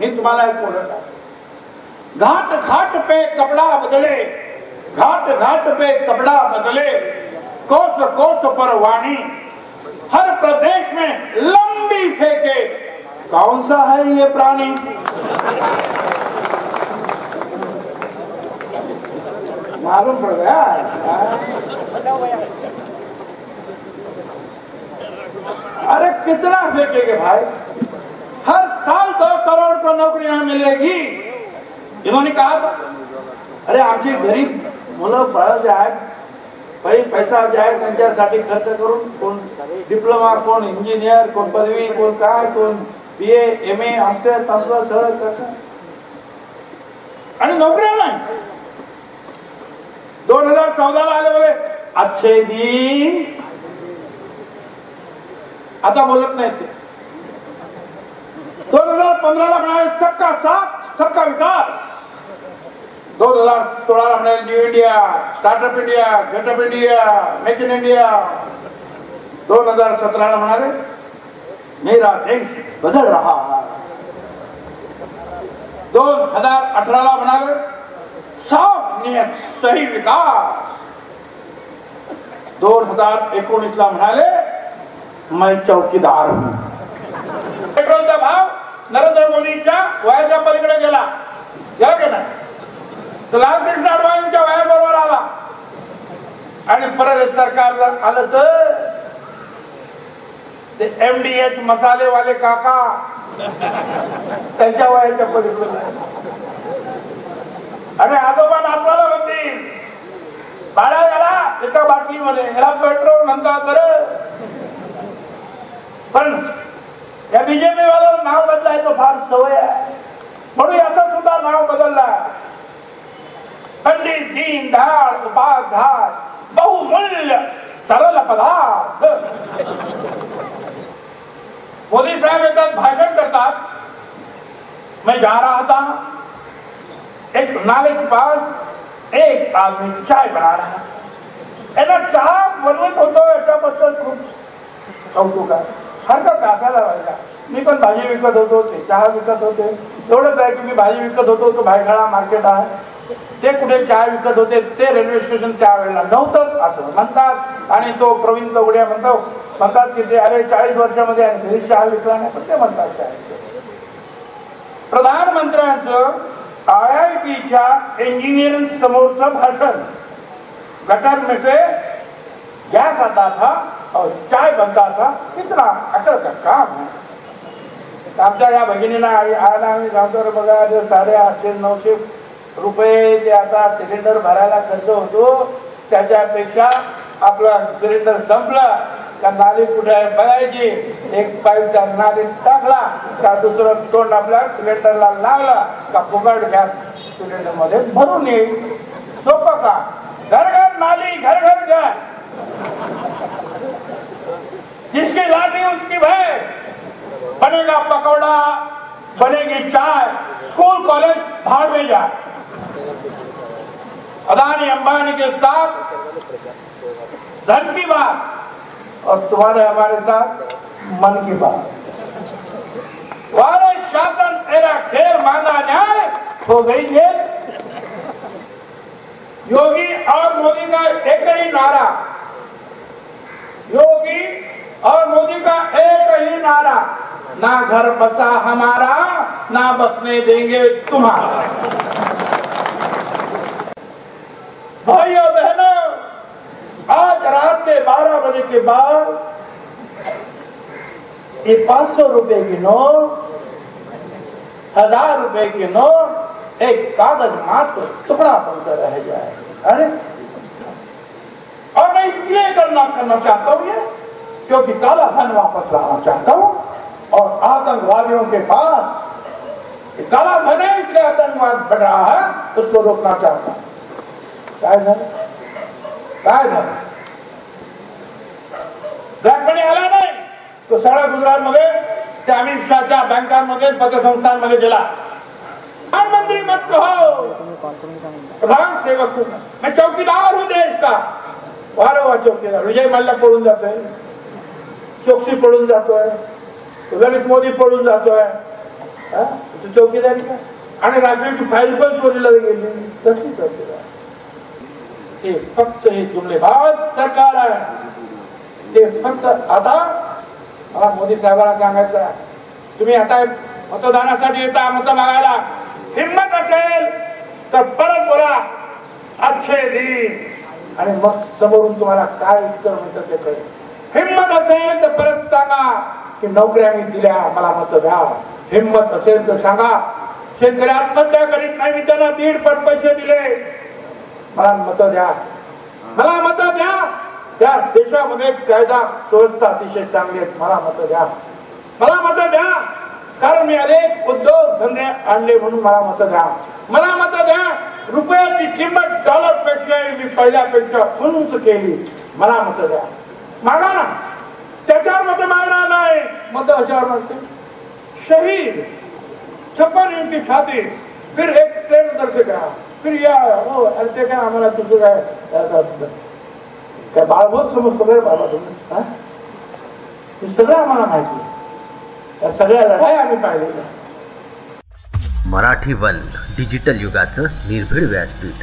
मी तुम्हाला बोलत घाट घाट पे कपड़ा बदले घाट घाट पे कपड़ा बदले कोस कोस पर वाणी। हर प्रदेश में लंबी फेंके। कौन सा है ये प्राणी? मालूम पड़ गया अरे कितना फेंकेंगे भाई? करोड़ को नौकरियां मिलेगी। इन्होंने कहा था, अरे आमची गरीब मुलं बाळ जे आहेत काही पैसा जे आहे त्यांच्यासाठी खर्च करून कोण डिप्लोमा कोण इंजिनियर कोण पदवी कोण काय कोण बी ए एम ए आमचं तसलं सगळं करतात आणि नोकऱ्या नाही दोन हजार चौदाला आले बोले अच्छे दिन आता बोलत नाहीत ते दो हज़ार पंद्रह में बनाए सबका साथ, सबका विकास। दो हज़ार सोलह में बनाए new India startup India get up India make in India दो हज़ार सत्रह में बना मेरा देश बदल रहा है। दो हज़ार अठारह में बना साफ़ नियत, सही विकास। दो हज़ार एकोनीस में बना मैं चौकीदार हूँ। नरेंद्र मोदींच्या वयाच्या पलीकडे गेला. गेला की नाही तर लालकृष्ण अडवाणींच्या वयाबरोबर आला. आणि परत सरकार जर आलं तर? ते एमडीएच मसालेवाले काका त्यांच्या वयाच्या पलीकडे आणि आजोबा नातवाला म्हणतील बाळा याला एका बाटली मध्ये याला पेट्रोल म्हणता तर पण या बीजेपी वाल्याला नाव बदलायचं फार सवय आहे. म्हणून याचं सुद्धा नाव बदलला. पंडित दीन धाड उपास उपाध्याय बहुमूल्य तरल पदार्थ. मोदी साहेब येतात भाषण करतात. मैं जा रहा था. एक नाले के पास एक आदमी चाय बना रहा याला चहा बनवत होतो याच्याबद्दल खूप कौतुक आहे. हरकत असायला पाहिजे मी पण भाजी विकत होतो ते चहा विकत होते. एवढंच आहे की मी भाजी विकत होतो तो भायखळा मार्केट आहे. ते कुठे चहा विकत होते ते रेल्वे स्टेशन त्यावेळेला नव्हतं असं म्हणतात. आणि तो प्रवीण चौगड्या म्हणतो म्हणतात की ते अरे चाळीस वर्षामध्ये आणि घरी चहा विकला नाही. पण ते म्हणतात चहा प्रधानमंत्र्यांचं आय आय टीच्या इंजिनियरिंग समोरचं भाषण. गटर में से गैस आता था और चाय बनता था इतना अकल का काम है आमच्या या भगिनीला आम्ही आला आम्ही सांगतो बघा ते साडे आठशे नऊशे रुपये जे आता सिलेंडर भरायला खर्च होतो त्याच्यापेक्षा आपला सिलेंडर संपला का नाली कुठे आहे बघायची. एक पाईप त्या नालीत टाकला का दुसरं तोंड आपल्या सिलेंडरला लावला का फुकट गॅस सिलेंडरमध्ये भरून येईल. सोपं का? घर घर नाली घर घर गॅस. बनेगी चाय स्कूल, कॉलेज भाड़ में जाए। अदानी अंबानी के साथ धन की बात और तुम्हारे हमारे साथ मन की बात। वारे शासन तेरा खेल मांगा जाए हो गई जेल योगी और मोदी का एक ही नारा। योगी और मोदी का एक ही नारा, ना घर बसा हमारा, ना बसने देंगे तुम्हारा। भाइयों, बहनों, आज रात के 12 बजे के बाद ये पाँच सौ रुपए की नोट, हज़ार रुपए की नोट, एक कागज़ मात्र टुकड़ा बनकर रह जाए। अरे, और मैं इसलिए करना करना चाहता हूँ ये क्योंकि काला धन वापस लाना चाहता हूँ और आतंकवादियों के पास काला धन है, इसलिए आतंकवाद बढ़ रहा है, उसको रोकना चाहता हूँ। काय झालं काय झालं ब्लॅक मनी आला नाही। तो सगळा गुजरातमध्ये त्या अमित शहाच्या बँकांमध्ये पतसंस्थांमध्ये गेला प्रधानमंत्री मत कहो। प्रधान सेवक मैं। चौकीदार हूँ देश का। वारे वा चौकीदार विजय मल्ल्या पळून जातोय चोक्सी पडून जातोय. ललित मोदी पडून जातोय. तू चौकीदारी का? आणि रात्रीची फाईल पण चोरीला गेली. कसली चौकीदार हे फक्त हे जुमलेबाज सरकार आहे. ते फक्त आता मला मोदी साहेबांना सांगायचं आहे, तुम्ही आता मतदानासाठी येता मत मागायला हिंमत असेल तर परत बोला. अक्षय दिन. आणि मग समोरून तुम्हाला काय उत्तर मिळतं ते कळेल. हिंमत असेल तर परत सांगा की नोकऱ्या मी दिल्या मला मत द्या. हिंमत असेल तर सांगा. शेतकरी आत्महत्या करीत नाही मी त्यांना दीड पण पैसे दिले. मला मत द्या. मला मत द्या. त्या देशामध्ये कायदा सुव्यवस्था अतिशय चांगली आहेत. मला मत द्या. मला मत द्या. कारण मी अनेक उद्योग धंदे आणले म्हणून मला मत द्या. मला मत द्या. रुपयाची किंमत डॉलरपेक्षा मी पहिल्यापेक्षा उंच केली. मला मत द्या. मागा ना. त्याच्यावर मत मागणार नाही मत अशावर मागते शहीद छप्पन इंची छाती. फिर एक ट्रेन दर्शक फिर या. हो अरे ते काय आम्हाला तुझं काय? काय बाळभोग समजतो काय बाबा तुम्ही? हे? सगळं आम्हाला माहिती या सगळ्या लढाई आम्ही पाहिलेल्या मराठी वन डिजिटल युगाचं निर्भीड व्यासपीठ.